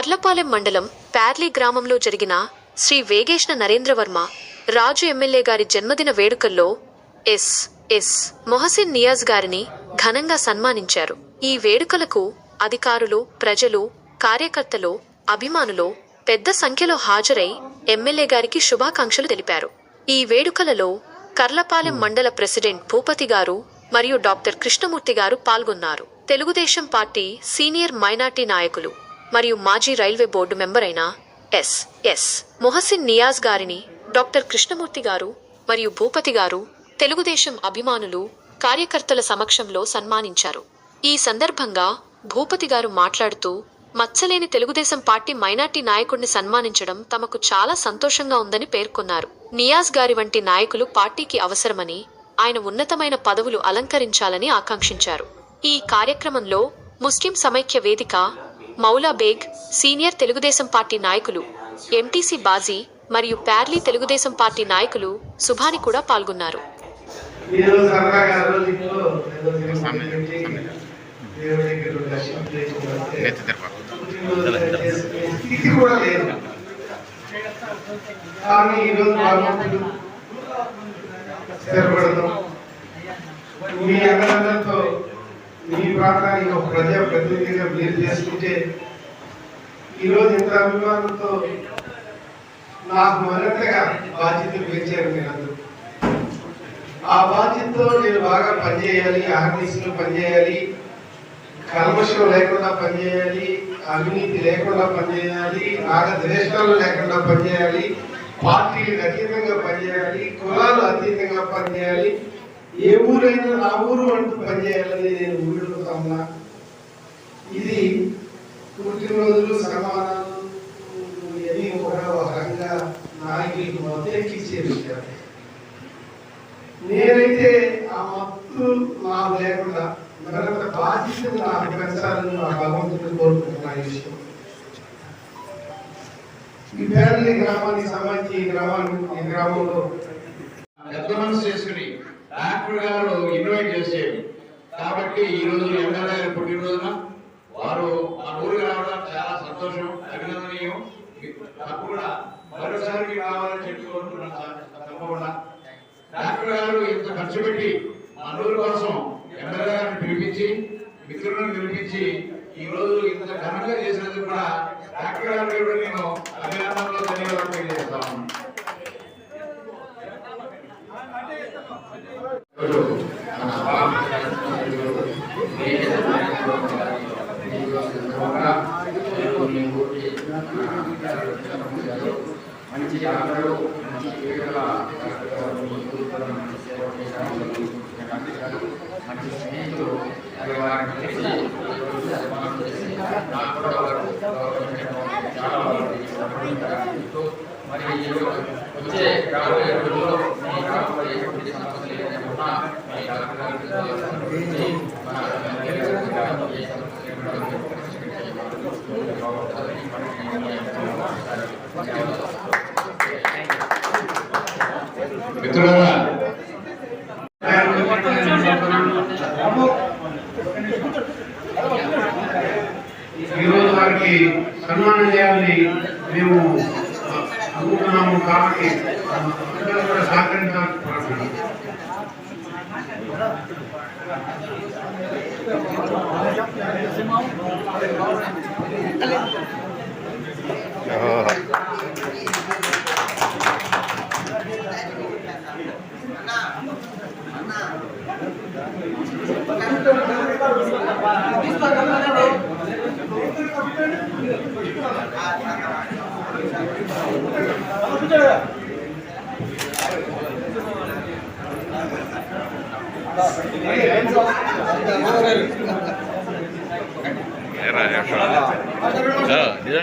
కర్లపాలెం మండలం ప్యార్లీ గ్రామంలో జరిగిన శ్రీ వేగేష్ణ నరేంద్రవర్మ రాజు ఎమ్మెల్యే గారి జన్మదిన వేడుకల్లో ఎస్ ఎస్ మొహసిన్ నియాజ్ గారిని ఘనంగా సన్మానించారు. ఈ వేడుకలకు అధికారులు ప్రజలు కార్యకర్తలు అభిమానులు పెద్ద సంఖ్యలో హాజరై ఎమ్మెల్యే గారికి శుభాకాంక్షలు తెలిపారు. ఈ వేడుకలలో కర్లపాలెం మండల ప్రెసిడెంట్ భూపతి గారు మరియు డాక్టర్ కృష్ణమూర్తి గారు పాల్గొన్నారు. తెలుగుదేశం పార్టీ సీనియర్ మైనార్టీ నాయకులు మరియు మాజీ రైల్వే బోర్డు మెంబర్ అయిన ఎస్ ఎస్. మొహసిన్ నియాజ్ గారిని డాక్టర్ కృష్ణమూర్తి గారు మరియు భూపతి గారు తెలుగుదేశం అభిమానులు కార్యకర్తల సమక్షంలో సన్మానించారు. ఈ సందర్భంగా భూపతి గారు మాట్లాడుతూ మచ్చలేని తెలుగుదేశం పార్టీ మైనార్టీ నాయకుడిని సన్మానించడం తమకు చాలా సంతోషంగా ఉందని పేర్కొన్నారు. నియాజ్ గారి వంటి నాయకులు పార్టీకి అవసరమని ఆయన ఉన్నతమైన పదవులు అలంకరించాలని ఆకాంక్షించారు. ఈ కార్యక్రమంలో Muslim Samaikya Vedika Moula Baig senior Telugu Desam party నాయకులు ఎంటీసీ బాజీ మరియు ప్యార్లీ తెలుగుదేశం పార్టీ నాయకులు సుభాని కూడా పాల్గొన్నారు. మీ అందరితో ప్రాంతానికి ఒక ప్రజా ప్రతినిధిగా మీరు చేసుకుంటే ఈరోజు ఇంత అభిమానంతో నాకు మరింతగా బాధ్యతలు పెంచారు మీరందరూ. ఆ బాధ్యతతో నేను బాగా పనిచేయాలి ఆర్టీసీలో పనిచేయాలి కల్మషం లేకుండా పనిచేయాలి అవినీతి లేకుండా పనిచేయాలి రాగద్వేషాలు లేకుండా పనిచేయాలి పార్టీలకు అతీతంగా పనిచేయాలి కులాలు అతీతంగా పనిచేయాలి ఏ ఊరైనా నా ఊరు అంటూ పనిచేయాలని నేను ఊళ్ళో ఉన్నా ఇది పుట్టినరోజులు సన్మానాలు ఇవన్నీ కూడా ఒక రకంగా నాయకులకు మొత్తెక్కిచ్చే విషయాలు నేనైతే ఆ మత్తు నాకు లేకుండా మరింత బాధ్యతను నాకు పెంచాలని నా భగవంతుడు కోరుకుంటున్నా ఈ విషయం. ఈ పేదలి గ్రామానికి సంబంధించి ఈ గ్రామాన్ని ఈ గ్రామంలో పెద్ద మనసు చేసుకుని డాక్టర్ గారు ఇన్వైట్ చేసేది కాబట్టి ఈ రోజు ఎమ్మెల్యే గారి పుట్టినరోజున వారు మన ఊరికి రావడం చాలా సంతోషం అభినందనీయం. కూడా మరోసారి మీకు రావాలని చెప్పి సార్. తప్పకుండా. డాక్టర్ గారు ఇంత ఖర్చు పెట్టి మనూరు కోసం ఎమ్మెల్యే గారిని పిలిపించి మిత్రులను పిలిపించి ఈ రోజు ఇంత ఘనంగా చేసినందుకు కూడా డాక్టర్ గారు నేను అభినందనలో ధన్యవాదాలు తెలియజేస్తా మంచి డాక్టర్లు మంచి మంచి స్నేహితులు మరి వారిని చేసి నాకు కూడా వారు చాలా మరి వచ్చే రాబోయే రోజుల్లో మీ ఎటువంటి సమస్యలు ఉన్నా మీ డాక్టర్ సంప్రదించి మన ఎమ్మెల్యే గారికి ఏ సమస్యలు ఉన్నా బాగుంటుందని మనకి మిత్రులారా ఈరోజు వారికి సన్మానం చేయాలని మేము అనుకుంటున్నాము కాబట్టి అందరూ కూడా సహకరించాలని కోరుతున్నాను దా, నిజం.